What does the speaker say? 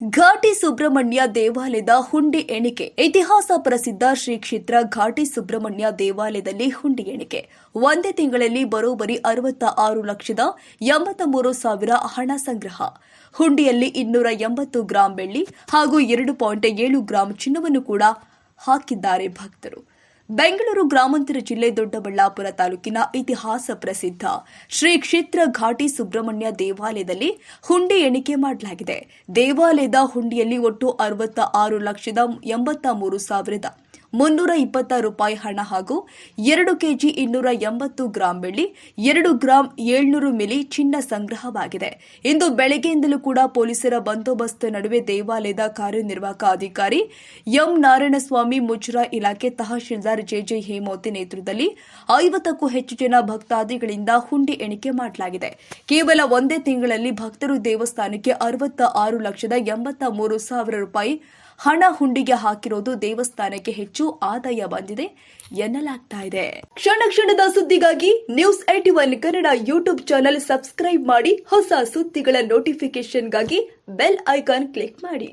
ಘಾಟಿ ಸುಬ್ರಹ್ಮಣ್ಯ ದೇವಾಲಯದ ಹುಂಡಿ ಎಣಿಕೆ. ಇತಿಹಾಸ ಪ್ರಸಿದ್ಧ ಶ್ರೀ ಕ್ಷೇತ್ರ ಘಾಟಿ ಸುಬ್ರಹ್ಮಣ್ಯ ದೇವಾಲಯದಲ್ಲಿ ಹುಂಡಿ ಎಣಿಕೆ. ಒಂದೇ ತಿಂಗಳಲ್ಲಿ ಬರೋಬ್ಬರಿ ಅರವತ್ತ ಆರು ಲಕ್ಷದ ಎಂಬತ್ತ ಮೂರು ಸಾವಿರ ಹಣ ಸಂಗ್ರಹ. ಹುಂಡಿಯಲ್ಲಿ ಇನ್ನೂರ ಎಂಬತ್ತು ಗ್ರಾಂ ಬೆಳ್ಳಿ ಹಾಗೂ ಎರಡು ಪಾಯಿಂಟ್ ಏಳು ಗ್ರಾಂ ಚಿನ್ನವನ್ನು ಕೂಡ ಹಾಕಿದ್ದಾರೆ ಭಕ್ತರು. ಬೆಂಗಳೂರು ಗ್ರಾಮಾಂತರ ಜಿಲ್ಲೆ ದೊಡ್ಡಬಳ್ಳಾಪುರ ತಾಲೂಕಿನ ಇತಿಹಾಸ ಪ್ರಸಿದ್ಧ ಶ್ರೀ ಕ್ಷೇತ್ರ ಘಾಟಿ ಸುಬ್ರಹ್ಮಣ್ಯ ದೇವಾಲಯದಲ್ಲಿ ಹುಂಡಿ ಎಣಿಕೆ ಮಾಡಲಾಗಿದೆ. ದೇವಾಲಯದ ಹುಂಡಿಯಲ್ಲಿ ಒಟ್ಟು ಅರವತ್ತ ಆರು ಲಕ್ಷದ ಎಂಬತ್ತ ಮೂರು ಸಾವಿರದ ಮುನ್ನೂರ ಇಪ್ಪತ್ತ ರೂಪಾಯಿ ಹಣ ಹಾಗೂ ಎರಡು ಕೆಜಿ ಇನ್ನೂರ ಎಂಬತ್ತು ಗ್ರಾಂ ಬೆಳ್ಳಿ, ಎರಡು ಗ್ರಾಂ ಏಳ್ನೂರು ಮಿಲಿ ಚಿನ್ನ ಸಂಗ್ರಹವಾಗಿದೆ. ಇಂದು ಬೆಳಗ್ಗೆಯಿಂದಲೂ ಕೂಡ ಪೊಲೀಸರ ಬಂದೋಬಸ್ತ್ ನಡುವೆ ದೇವಾಲಯದ ಕಾರ್ಯನಿರ್ವಾಹಕ ಅಧಿಕಾರಿ ಎಂ ನಾರಾಯಣಸ್ವಾಮಿ ಮುಜರಾ ಇಲಾಖೆ ತಹಶೀಲ್ದಾರ್ ಜೆಜೆ ಹೇಮೋತಿ ನೇತೃತ್ವದಲ್ಲಿ ಐವತ್ತಕ್ಕೂ ಹೆಚ್ಚು ಜನ ಭಕ್ತಾದಿಗಳಿಂದ ಹುಂಡಿ ಎಣಿಕೆ ಮಾಡಲಾಗಿದೆ. ಕೇವಲ ಒಂದೇ ತಿಂಗಳಲ್ಲಿ ಭಕ್ತರು ದೇವಸ್ಥಾನಕ್ಕೆ ಅರವತ್ತ ಆರು ಲಕ್ಷದ ಎಂಬತ್ತ ಮೂರು ಸಾವಿರ ರೂಪಾಯಿ ಹಣ ಹುಂಡಿಗೆ ಹಾಕಿರೋದು ದೇವಸ್ಥಾನಕ್ಕೆ ಹೆಚ್ಚು ಆದಾಯ ಬಂದಿದೆ ಎನ್ನಲಾಗ್ತಾ ಇದೆ. ಕ್ಷಣ ಕ್ಷಣದ ಸುದ್ದಿಗಾಗಿ news at one Kannada YouTube channel subscribe ಮಾಡಿ ಹೊಸ ಸುದ್ದಿಗಳ ನೋಟಿಫಿಕೇಶನ್ಗಾಗಿ ಬೆಲ್ ಐಕಾನ್ ಕ್ಲಿಕ್ ಮಾಡಿ.